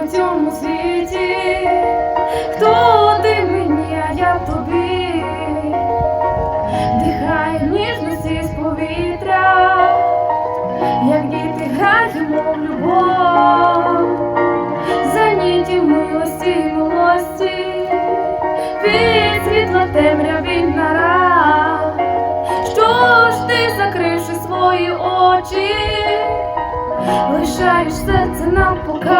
потрібен цьому світі, хто ти мені, а я тобі, дихає ніжності з повітря, як діти граємо в любов, заніті в милості і милості, від світла темря він нара, що ж ти закривши свої очі. Лишаєш серце нам покажу.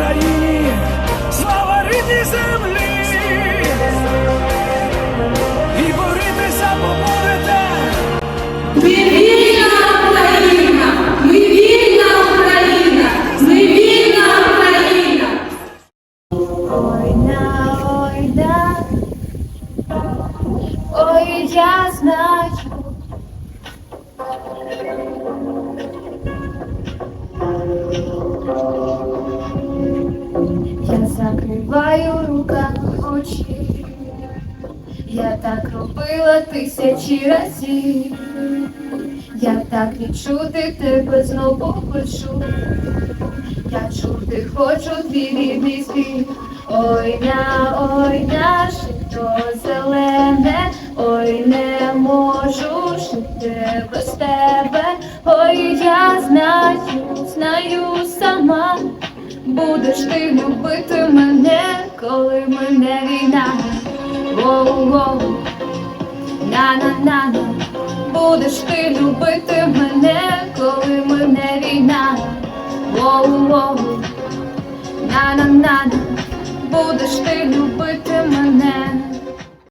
Україні, слава рідній землі. І борітися поборете. Ми вільна Україна! Ми вільна Україна! Ми вільна Україна! Ой, на, ой, да. Ой, я знаю. Я так робила тисячі разів. Я так відчути тебе знову хочу. Я чути хочу твій рідний спів. Ой на, ой на, то зелене, ой не можу жити без тебе. Ой, я знаю, знаю сама. Будеш ти любити мене, коли мене Воу-воу, на-на-на-на. Будеш ти любити мене, коли мене війна. Воу-воу, на-на-на-на. Будеш ти любити мене.